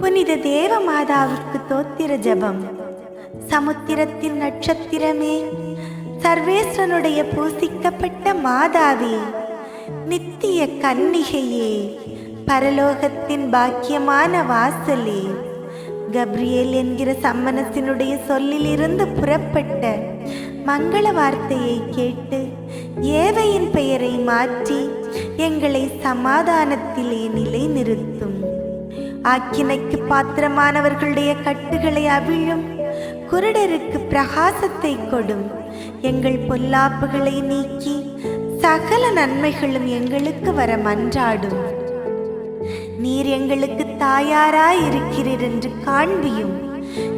புனித தேவ மாதாவுக்கு தோத்திர ஜபம். சமுத்திரத்தின் நட்சத்திரமே சர்வேஸ்வனுடைய பூசிக்கப்பட்ட மாதாவே நித்திய கன்னிகையே பரலோகத்தின் பாக்கியமான வாசலே. கப்ரியேல் என்கிற சம்மனத்தினுடைய சொல்லிலிருந்து புறப்பட்ட மங்கள வார்த்தையை கேட்டு ஏவையின் பெயரை மாற்றி எங்களை சமாதானத்திலே நிலைநிறுத்தும். ஆக்கினைக்கு பாத்திரமானவர்களுடைய கட்டுகளை அவிழும். குருடருக்கு பிரகாசத்தை கொடும். எங்கள் பொல்லாப்புகளை நீக்கி சகல நன்மைகளும் எங்களுக்கு வர மன்றாடும். நீர் எங்களுக்கு தாயாராய் இருக்கிறீர் என்று காண்பியும்.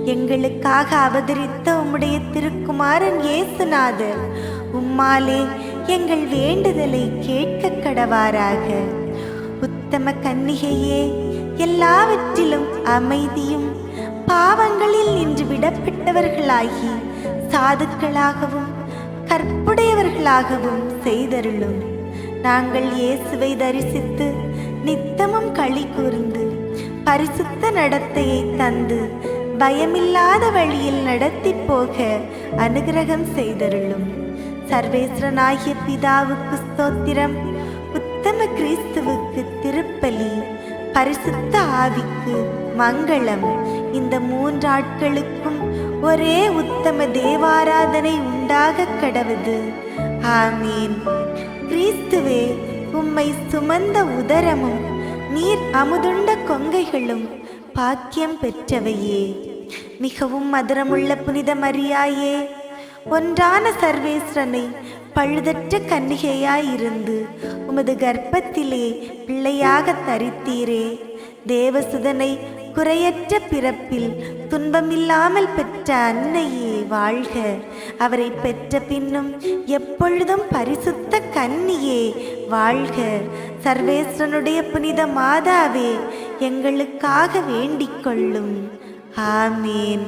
எங்களுக்காக அவதரித்த உம்முடைய திருக்குமாரன் இயேசுநாதர் உம்மாலே எங்கள் வேண்டுதலை கேட்க கடவாராக உத்தம கன்னிகையே எல்லாவற்றிலும் அமைதியும் பாவங்களில் நின்று விடப்பட்டவர்களாகி சாதுக்களாகவும் கற்புடையவர்களாகவும் செய்தருளும். நாங்கள் இயேசுவை தரிசித்து நித்தமும் களி கூர்ந்து பரிசுத்த நடத்தையை தந்து பயமில்லாத வழியில் நடத்தி போக அனுகிரகம் செய்தருளும். சர்வேஸ்வரனாகிய பிதாவுக்கு ஸ்தோத்திரம். உத்தம கிறிஸ்துவுக்கு திருப்பலி. பரிசுத்த ஆவிக்கு மங்களம். இந்த மூன்றாட்களுக்கும் ஒரே உத்தம தேவாராதனை உண்டாக கடவுது. ஆமீன். கிறிஸ்துவே உம்மை சுமந்த உதரமும் நீர் அமுதுண்ட கொங்கைகளும் பாக்கியம் பெற்றவையே. மிகவும் மதுரமுள்ள புனித மரியாயே ஒன்றான சர்வேஸ்வரனை பழுதற்ற கன்னிகையாயிருந்து உமது கர்ப்பத்திலே பிள்ளையாக தரித்தீரே. தேவசுதனை குறையற்ற பிறப்பில் துன்பமில்லாமல் பெற்ற அன்னையே வாழ்க. அவரை பெற்ற பின்னும் எப்பொழுதும் பரிசுத்த கன்னியே வாழ்க. சர்வேஸ்வரனுடைய புனித மாதாவே எங்களுக்காக வேண்டிக் கொள்ளும். ஆமேன்.